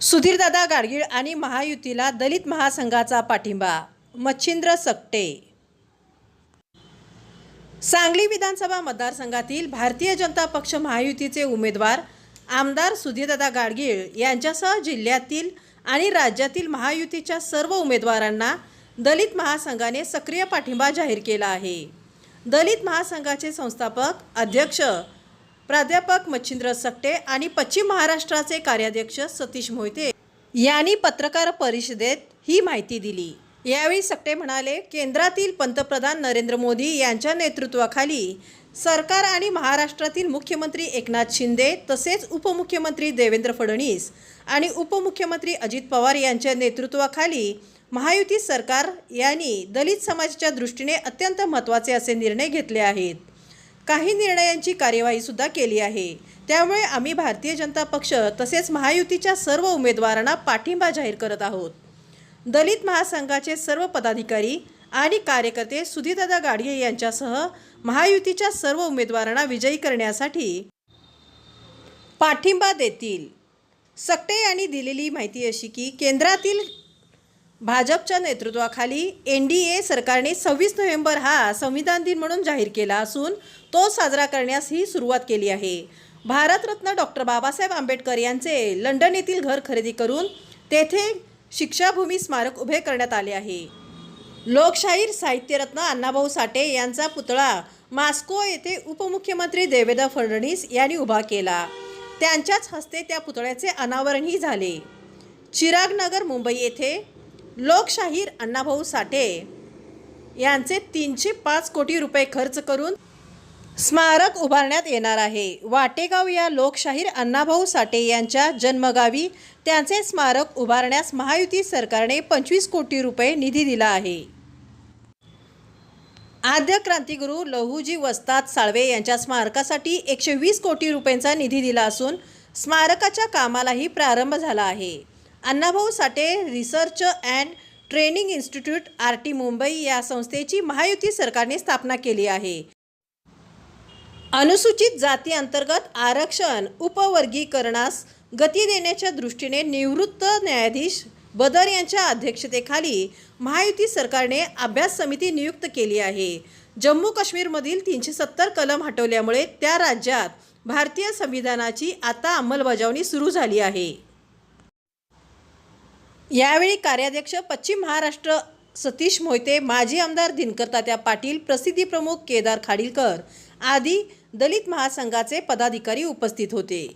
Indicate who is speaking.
Speaker 1: सुधीरदादा गाडगीळ आणि महायुतीला दलित महासंघाचा पाठिंबा मच्छिंद्र सकटे. सांगली विधानसभा मतदारसंघातील भारतीय जनता पक्ष महायुतीचे उमेदवार आमदार सुधीरदादा गाडगीळ यांच्यासह जिल्ह्यातील आणि राज्यातील महायुतीच्या सर्व उमेदवारांना दलित महासंघाने सक्रिय पाठिंबा जाहीर केला आहे. दलित महासंघाचे संस्थापक अध्यक्ष प्राध्यापक मच्छिंद्र सकटे आणि पश्चिम महाराष्ट्राचे कार्याध्यक्ष सतीश मोहिते यांनी पत्रकार परिषदेत ही माहिती दिली. यावेळी सकटे म्हणाले केंद्रातील पंतप्रधान नरेंद्र मोदी यांच्या नेतृत्वाखाली सरकार आणि महाराष्ट्रातील मुख्यमंत्री एकनाथ शिंदे तसेच उपमुख्यमंत्री देवेंद्र फडणवीस आणि उपमुख्यमंत्री अजित पवार यांच्या नेतृत्वाखाली महायुती सरकार यांनी दलित समाजाच्या दृष्टीने अत्यंत महत्त्वाचे असे निर्णय घेतले आहेत. काही निर्णयांची कार्यवाही सुद्धा केली आहे. त्यामुळे आम्ही भारतीय जनता पक्ष तसेच महायुतीच्या सर्व उमेदवारांना पाठिंबा जाहीर करत आहोत. दलित महासंघाचे सर्व पदाधिकारी आणि कार्यकर्ते सुधीरदादा गाडगे यांच्यासह महायुतीच्या सर्व उमेदवारांना विजयी करण्यासाठी पाठिंबा देतील. सकटे यांनी दिलेली माहिती अशी की केंद्रातील भाजपच्या नेतृत्वाखाली एन डी ए सरकारने सव्वीस नोव्हेंबर हा संविधान दिन म्हणून जाहीर केला असून तो साजरा करण्यास ही सुरुवात केली आहे. भारतरत्न डॉक्टर बाबासाहेब आंबेडकर यांचे लंडन येथील घर खरेदी करून तेथे शिक्षाभूमी स्मारक उभे करण्यात आले आहे. लोकशाहीर साहित्यरत्न अण्णाभाऊ साठे यांचा पुतळा मास्को येथे उपमुख्यमंत्री देवेंद्र फडणवीस यांनी उभा केला. त्यांच्याच हस्ते त्या पुतळ्याचे अनावरणही झाले. चिरागनगर मुंबई येथे लोकशाहीर अण्णाभाऊ साठे यांचे तीनशे पाच कोटी रुपये खर्च करून स्मारक उभारण्यात येणार आहे. वाटेगाव या लोकशाहीर अण्णाभाऊ साठे यांच्या जन्मगावी त्यांचे स्मारक उभारण्यास महायुती सरकारने पंचवीस कोटी रुपये निधी दिला आहे. आद्य क्रांतिगुरू लहूजी वस्ताद साळवे यांच्या स्मारकासाठी एकशे वीस कोटी रुपयांचा निधी दिला असून स्मारकाच्या कामालाही प्रारंभ झाला आहे. Annabhau Sathe research and training institute R T Mumbai या संस्थेची महायुती सरकारने स्थापना केली आहे. अनुसूचित जाती अंतर्गत आरक्षण उपवर्गीकरणास गती देण्याच्या दृष्टीने निवृत्त न्यायाधीश बदर यांच्या अध्यक्षतेखाली महायुती सरकारने अभ्यास समिती नियुक्त केली आहे. जम्मू काश्मीरमधील तीनशे सत्तर कलम हटवल्यामुळे त्या राज्यात भारतीय संविधानाची आता अंमलबजावणी सुरू झाली आहे. यावेळी कार्याध्यक्ष पश्चिम महाराष्ट्र सतीश मोहिते माजी आमदार दिनकर तात्या पाटील प्रसिद्धी प्रमुख केदार खाडीलकर आदी दलित महासंघाचे पदाधिकारी उपस्थित होते.